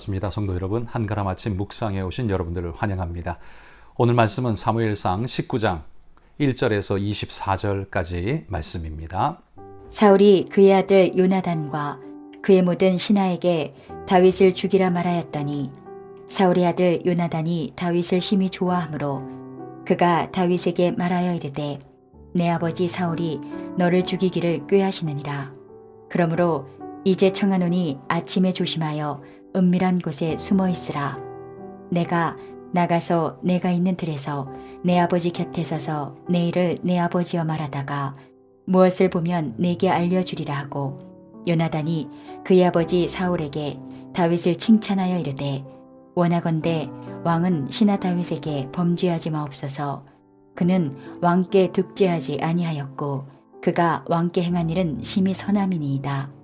반갑습니다. 성도 여러분. 한가람 아침 묵상에 오신 여러분들을 환영합니다. 오늘 말씀은 사무엘상 19장 1절에서 24절까지 말씀입니다. 사울이 그의 아들 요나단과 그의 모든 신하에게 다윗을 죽이라 말하였더니 사울의 아들 요나단이 다윗을 심히 좋아하므로 그가 다윗에게 말하여 이르되 내 아버지 사울이 너를 죽이기를 꾀하시느니라 그러므로 이제 청하노니 아침에 조심하여 은밀한 곳에 숨어 있으라. 내가 나가서 내가 있는 들에서 내 아버지 곁에 서서 내 일을 내 아버지와 말하다가 무엇을 보면 내게 알려주리라 하고 요나단이 그의 아버지 사울에게 다윗을 칭찬하여 이르되 원하건대 왕은 신하 다윗에게 범죄하지 마옵소서. 그는 왕께 득죄하지 아니하였고 그가 왕께 행한 일은 심히 선함이니이다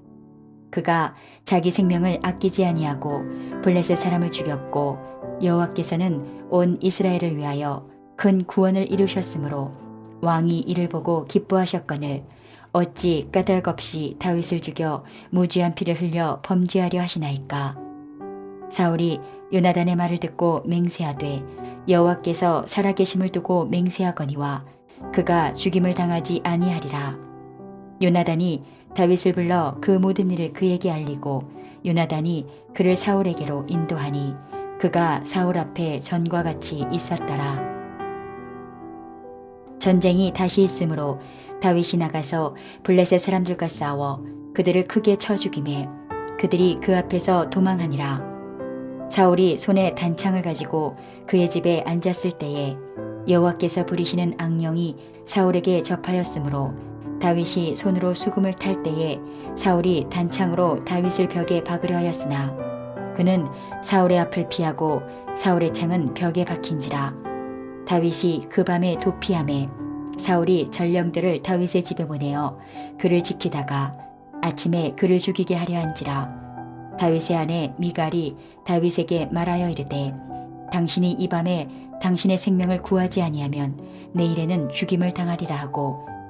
그가 자기 생명을 아끼지 아니하고 블레셋 사람을 죽였고 여호와께서는 온 이스라엘을 위하여 큰 구원을 이루셨으므로 왕이 이를 보고 기뻐하셨거늘 어찌 까닭없이 다윗을 죽여 무지한 피를 흘려 범죄하려 하시나이까? 사울이 요나단의 말을 듣고 맹세하되 여호와께서 살아계심을 두고 맹세하거니와 그가 죽임을 당하지 아니하리라. 요나단이 다윗을 불러 그 모든 일을 그에게 알리고 요나단이 그를 사울에게로 인도하니 그가 사울 앞에 전과 같이 있었더라. 전쟁이 다시 있으므로 다윗이 나가서 블레셋 사람들과 싸워 그들을 크게 쳐 죽임에 그들이 그 앞에서 도망하니라. 사울이 손에 단창을 가지고 그의 집에 앉았을 때에 여호와께서 부리시는 악령이 사울에게 접하였으므로 다윗이 손으로 수금을 탈 때에 사울이 단창으로 다윗을 벽에 박으려 하였으나 그는 사울의 앞을 피하고 사울의 창은 벽에 박힌지라. 다윗이 그 밤에 도피함에 사울이 전령들을 다윗의 집에 보내어 그를 지키다가 아침에 그를 죽이게 하려 한지라. 다윗의 아내 미갈이 다윗에게 말하여 이르되 당신이 이 밤에 당신의 생명을 구하지 아니하면 내일에는 죽임을 당하리라 하고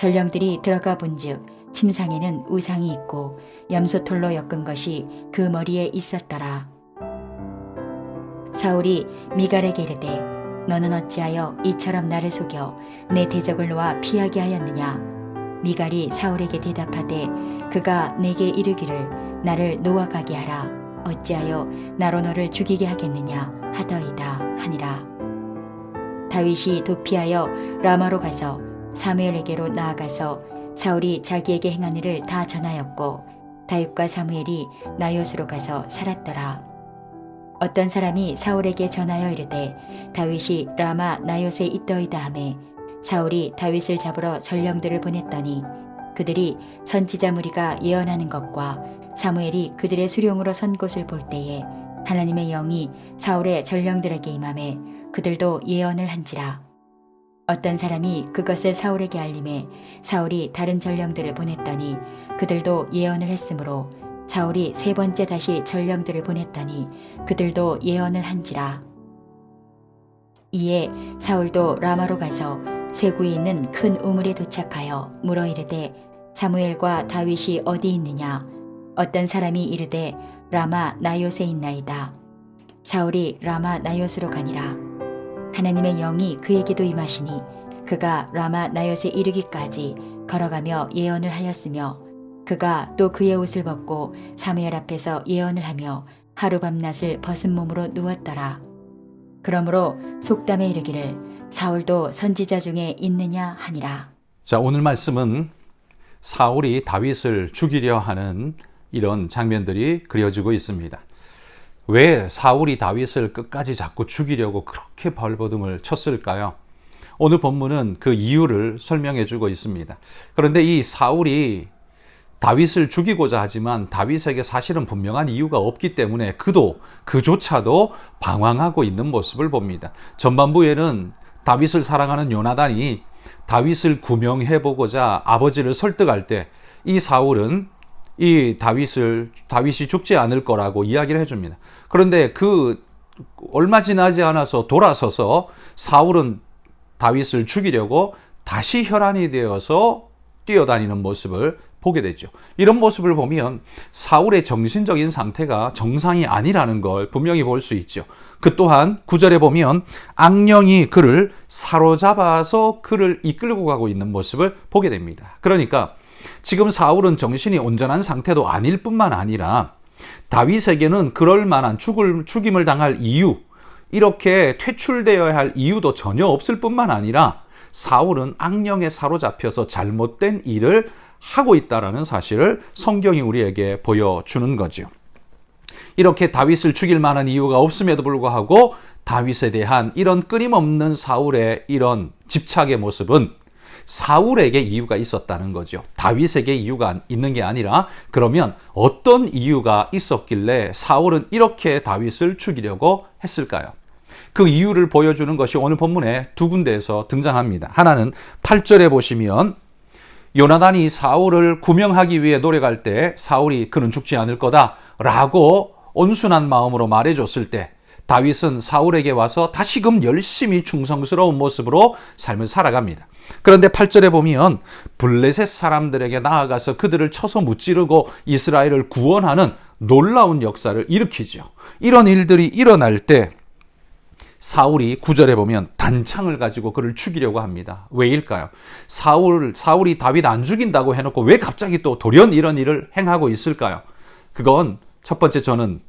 전령들이 들어가 본즉 침상에는 우상이 있고 염소털로 엮은 것이 그 머리에 있었더라. 사울이 미갈에게 이르되 너는 어찌하여 이처럼 나를 속여 내 대적을 놓아 피하게 하였느냐? 미갈이 사울에게 대답하되 그가 내게 이르기를 나를 놓아가게 하라. 어찌하여 나로 너를 죽이게 하겠느냐? 하더이다 하니라. 다윗이 도피하여 라마로 가서 사무엘에게로 나아가서 사울이 자기에게 행한 일을 다 전하였고 다윗과 사무엘이 나요스로 가서 살았더라. 어떤 사람이 사울에게 전하여 이르되 다윗이 라마 나요스에 있더이다 하매 사울이 다윗을 잡으러 전령들을 보냈더니 그들이 선지자 무리가 예언하는 것과 사무엘이 그들의 수령으로 선 곳을 볼 때에 하나님의 영이 사울의 전령들에게 임함에 그들도 예언을 한지라 어떤 사람이 그것을 사울에게 알림해 사울이 다른 전령들을 보냈더니 그들도 예언을 했으므로 사울이 세 번째 다시 전령들을 보냈더니 그들도 예언을 한지라. 이에 사울도 라마로 가서 세구에 있는 큰 우물에 도착하여 물어 이르되 사무엘과 다윗이 어디 있느냐? 어떤 사람이 이르되 라마 나요세 있나이다. 사울이 라마 나요스로 가니라 하나님의 영이 그에게도 임하시니 그가 라마 나요세 이르기까지 걸어가며 예언을 하였으며 그가 또 그의 옷을 벗고 사무엘 앞에서 예언을 하며 하루 밤낮을 벗은 몸으로 누웠더라 그러므로 속담에 이르기를 사울도 선지자 중에 있느냐 하니라 자, 오늘 말씀은 사울이 다윗을 죽이려 하는 이런 장면들이 그려지고 있습니다. 왜 사울이 다윗을 끝까지 자꾸 죽이려고 그렇게 벌버둥을 쳤을까요? 오늘 본문은 그 이유를 설명해 주고 있습니다. 그런데 이 사울이 다윗을 죽이고자 하지만 다윗에게 사실은 분명한 이유가 없기 때문에 그도 그조차도 방황하고 있는 모습을 봅니다. 전반부에는 다윗을 사랑하는 요나단이 다윗을 구명해 보고자 아버지를 설득할 때 이 사울은 이 다윗을 다윗이 죽지 않을 거라고 이야기를 해줍니다. 그런데 그 얼마 지나지 않아서 돌아서서 사울은 다윗을 죽이려고 다시 혈안이 되어서 뛰어다니는 모습을 보게 되죠. 이런 모습을 보면 사울의 정신적인 상태가 정상이 아니라는 걸 분명히 볼 수 있죠. 그 또한 구절에 보면 악령이 그를 사로잡아서 그를 이끌고 가고 있는 모습을 보게 됩니다. 그러니까 지금 사울은 정신이 온전한 상태도 아닐 뿐만 아니라 다윗에게는 그럴 만한 죽을, 죽임을 당할 이유, 이렇게 퇴출되어야 할 이유도 전혀 없을 뿐만 아니라 사울은 악령에 사로잡혀서 잘못된 일을 하고 있다라는 사실을 성경이 우리에게 보여주는 거죠. 이렇게 다윗을 죽일 만한 이유가 없음에도 불구하고 다윗에 대한 이런 끊임없는 사울의 이런 집착의 모습은 사울에게 이유가 있었다는 거죠. 다윗에게 이유가 있는 게 아니라 그러면 어떤 이유가 있었길래 사울은 이렇게 다윗을 죽이려고 했을까요? 그 이유를 보여주는 것이 오늘 본문에 두 군데에서 등장합니다. 하나는 8절에 보시면 요나단이 사울을 구명하기 위해 노력할 때 사울이 그는 죽지 않을 거다라고 온순한 마음으로 말해줬을 때 다윗은 사울에게 와서 다시금 열심히 충성스러운 모습으로 삶을 살아갑니다. 그런데 8절에 보면 블레셋 사람들에게 나아가서 그들을 쳐서 무찌르고 이스라엘을 구원하는 놀라운 역사를 일으키죠. 이런 일들이 일어날 때 사울이 구절에 보면 단창을 가지고 그를 죽이려고 합니다. 왜일까요? 사울, 사울이 다윗 안 죽인다고 해놓고 왜 갑자기 또 돌연 이런 일을 행하고 있을까요? 그건 첫 번째 저는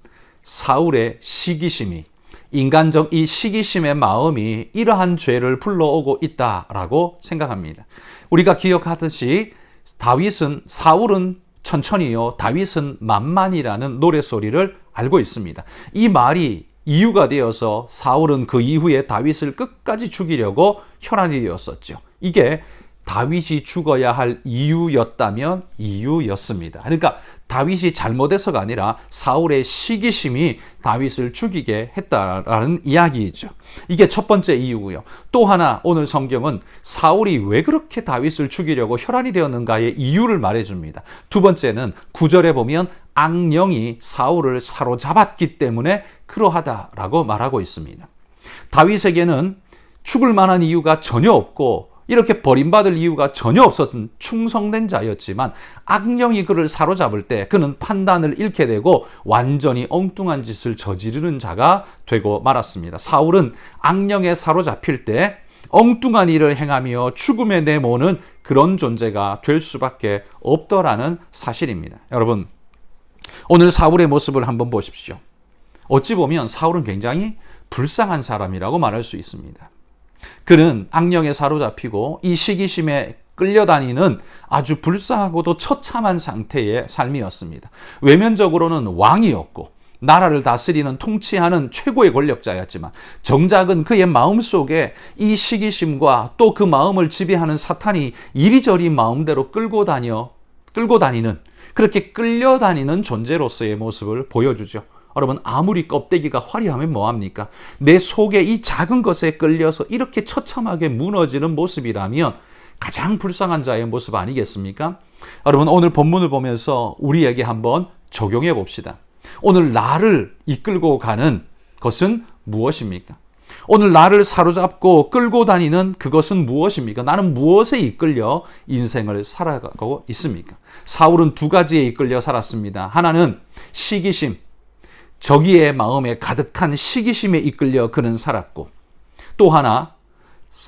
사울의 시기심이 인간적 이 시기심의 마음이 이러한 죄를 불러오고 있다라고 생각합니다. 우리가 기억하듯이 다윗은 사울은 천천히요, 다윗은 만만이라는 노래 소리를 알고 있습니다. 이 말이 이유가 되어서 사울은 그 이후에 다윗을 끝까지 죽이려고 혈안이 되었었죠. 이게 다윗이 죽어야 할 이유였다면 이유였습니다. 그러니까 다윗이 잘못해서가 아니라 사울의 시기심이 다윗을 죽이게 했다라는 이야기이죠. 이게 첫 번째 이유고요. 또 하나 오늘 성경은 사울이 왜 그렇게 다윗을 죽이려고 혈안이 되었는가의 이유를 말해줍니다. 두 번째는 구절에 보면 악령이 사울을 사로잡았기 때문에 그러하다라고 말하고 있습니다. 다윗에게는 죽을 만한 이유가 전혀 없고 이렇게 버림받을 이유가 전혀 없었던 충성된 자였지만 악령이 그를 사로잡을 때 그는 판단을 잃게 되고 완전히 엉뚱한 짓을 저지르는 자가 되고 말았습니다. 사울은 악령에 사로잡힐 때 엉뚱한 일을 행하며 죽음에 내모는 그런 존재가 될 수밖에 없더라는 사실입니다. 여러분, 오늘 사울의 모습을 한번 보십시오. 어찌 보면 사울은 굉장히 불쌍한 사람이라고 말할 수 있습니다. 그는 악령에 사로잡히고 이 시기심에 끌려다니는 아주 불쌍하고도 처참한 상태의 삶이었습니다. 외면적으로는 왕이었고 나라를 다스리는 통치하는 최고의 권력자였지만 정작은 그의 마음속에 이 시기심과 또 그 마음을 지배하는 사탄이 이리저리 마음대로 끌고 다녀 끌고 다니는 그렇게 끌려다니는 존재로서의 모습을 보여주죠. 여러분 아무리 껍데기가 화려하면 뭐합니까? 내 속에 이 작은 것에 끌려서 이렇게 처참하게 무너지는 모습이라면 가장 불쌍한 자의 모습 아니겠습니까? 여러분 오늘 본문을 보면서 우리에게 한번 적용해 봅시다. 오늘 나를 이끌고 가는 것은 무엇입니까? 오늘 나를 사로잡고 끌고 다니는 그것은 무엇입니까? 나는 무엇에 이끌려 인생을 살아가고 있습니까? 사울은 두 가지에 이끌려 살았습니다. 하나는 시기심, 저기의 마음에 가득한 시기심에 이끌려 그는 살았고 또 하나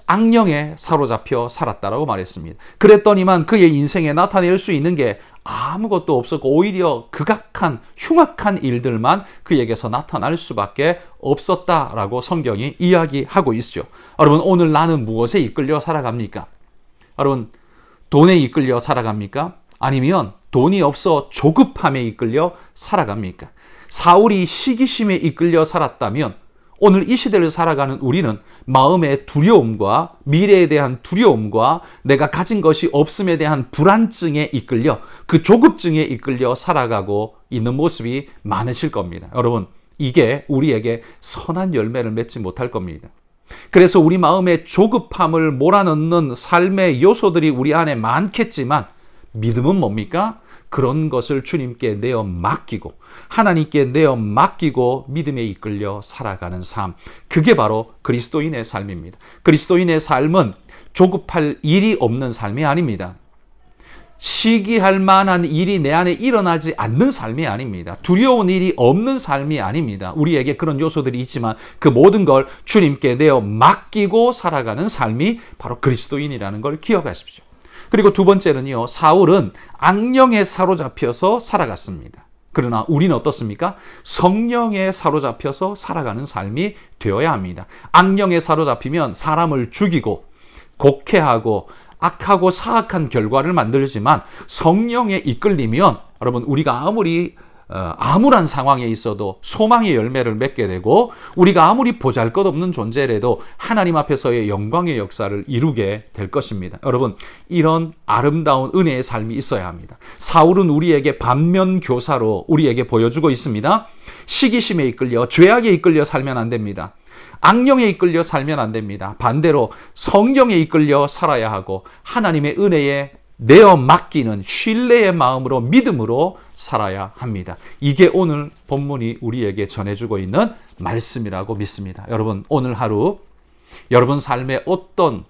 악령에 사로잡혀 살았다라고 말했습니다. 그랬더니만 그의 인생에 나타낼 수 있는 게 아무것도 없었고 오히려 극악한 흉악한 일들만 그에게서 나타날 수밖에 없었다라고 성경이 이야기하고 있죠. 여러분 오늘 나는 무엇에 이끌려 살아갑니까? 여러분 돈에 이끌려 살아갑니까? 아니면 돈이 없어 조급함에 이끌려 살아갑니까? 사울이 시기심에 이끌려 살았다면 오늘 이 시대를 살아가는 우리는 마음의 두려움과 미래에 대한 두려움과 내가 가진 것이 없음에 대한 불안증에 이끌려 그 조급증에 이끌려 살아가고 있는 모습이 많으실 겁니다. 여러분, 이게 우리에게 선한 열매를 맺지 못할 겁니다. 그래서 우리 마음의 조급함을 몰아넣는 삶의 요소들이 우리 안에 많겠지만 믿음은 뭡니까? 그런 것을 주님께 내어 맡기고 하나님께 내어 맡기고 믿음에 이끌려 살아가는 삶. 그게 바로 그리스도인의 삶입니다. 그리스도인의 삶은 조급할 일이 없는 삶이 아닙니다. 시기할 만한 일이 내 안에 일어나지 않는 삶이 아닙니다. 두려운 일이 없는 삶이 아닙니다. 우리에게 그런 요소들이 있지만 그 모든 걸 주님께 내어 맡기고 살아가는 삶이 바로 그리스도인이라는 걸 기억하십시오. 그리고 두 번째는요, 사울은 악령에 사로잡혀서 살아갔습니다. 그러나 우리는 어떻습니까? 성령에 사로잡혀서 살아가는 삶이 되어야 합니다. 악령에 사로잡히면 사람을 죽이고 곡해하고 악하고 사악한 결과를 만들지만 성령에 이끌리면 여러분 우리가 아무리 어, 암울한 상황에 있어도 소망의 열매를 맺게 되고 우리가 아무리 보잘것없는 존재라도 하나님 앞에서의 영광의 역사를 이루게 될 것입니다. 여러분 이런 아름다운 은혜의 삶이 있어야 합니다. 사울은 우리에게 반면 교사로 우리에게 보여주고 있습니다. 시기심에 이끌려 죄악에 이끌려 살면 안 됩니다. 악령에 이끌려 살면 안 됩니다. 반대로 성령에 이끌려 살아야 하고 하나님의 은혜에 내어 맡기는 신뢰의 마음으로 믿음으로 살아야 합니다. 이게 오늘 본문이 우리에게 전해주고 있는 말씀이라고 믿습니다. 여러분 오늘 하루 여러분 삶에 어떤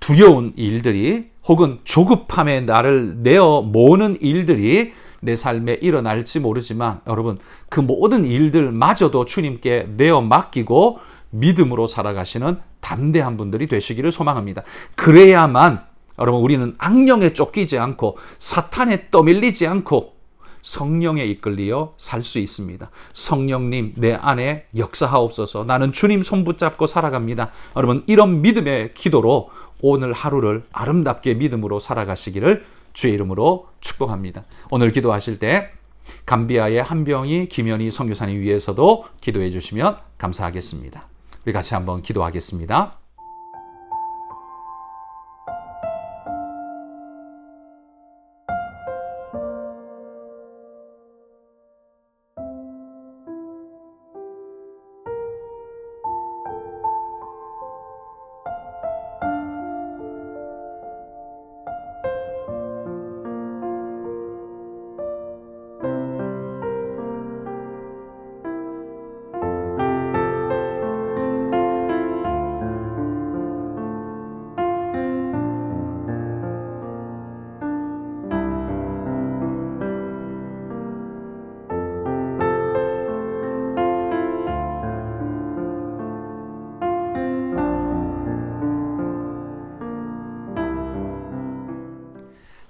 두려운 일들이 혹은 조급함에 나를 내어 모으는 일들이 내 삶에 일어날지 모르지만 여러분 그 모든 일들마저도 주님께 내어 맡기고 믿음으로 살아가시는 담대한 분들이 되시기를 소망합니다. 그래야만 여러분 우리는 악령에 쫓기지 않고 사탄에 떠밀리지 않고 성령에 이끌리어 살 수 있습니다. 성령님 내 안에 역사하옵소서. 나는 주님 손 붙잡고 살아갑니다. 여러분 이런 믿음의 기도로 오늘 하루를 아름답게 믿음으로 살아가시기를 주의 이름으로 축복합니다. 오늘 기도하실 때 감비아의 한병희 김현희 선교사님 위해서도 기도해 주시면 감사하겠습니다. 우리 같이 한번 기도하겠습니다.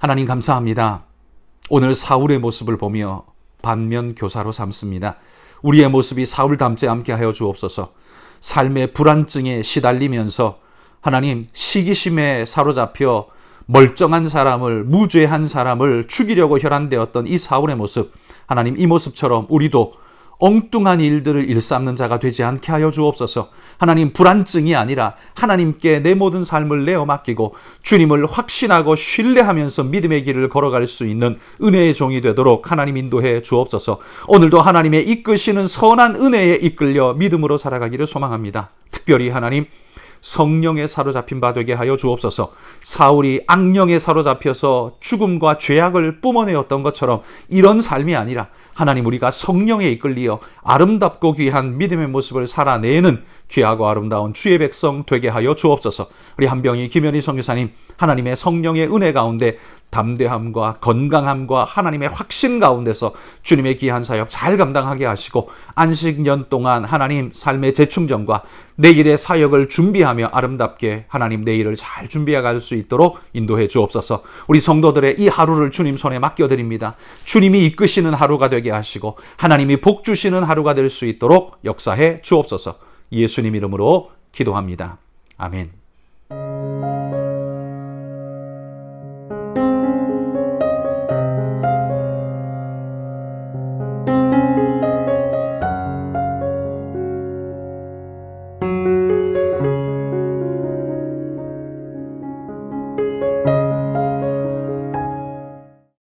하나님 감사합니다. 오늘 사울의 모습을 보며 반면 교사로 삼습니다. 우리의 모습이 사울 닮지 않게 하여 주옵소서. 삶의 불안증에 시달리면서 하나님 시기심에 사로잡혀 멀쩡한 사람을 무죄한 사람을 죽이려고 혈안되었던 이 사울의 모습 하나님 이 모습처럼 우리도 엉뚱한 일들을 일삼는 자가 되지 않게 하여 주옵소서. 하나님 불안증이 아니라 하나님께 내 모든 삶을 내어 맡기고 주님을 확신하고 신뢰하면서 믿음의 길을 걸어갈 수 있는 은혜의 종이 되도록 하나님 인도해 주옵소서. 오늘도 하나님의 이끄시는 선한 은혜에 이끌려 믿음으로 살아가기를 소망합니다. 특별히 하나님 성령에 사로잡힌 바 되게 하여 주옵소서. 사울이 악령에 사로잡혀서 죽음과 죄악을 뿜어내었던 것처럼 이런 삶이 아니라 하나님 우리가 성령에 이끌리어 아름답고 귀한 믿음의 모습을 살아내는 귀하고 아름다운 주의 백성 되게 하여 주옵소서. 우리 한병희 김현희 선교사님 하나님의 성령의 은혜 가운데 담대함과 건강함과 하나님의 확신 가운데서 주님의 귀한 사역 잘 감당하게 하시고 안식년 동안 하나님 삶의 재충전과 내일의 사역을 준비하며 아름답게 하나님 내일을 잘 준비해 갈 수 있도록 인도해 주옵소서. 우리 성도들의 이 하루를 주님 손에 맡겨 드립니다. 주님이 이끄시는 하루가 되게 하시고 하나님이 복 주시는 하루가 될 수 있도록 역사해 주옵소서. 예수님 이름으로 기도합니다. 아멘.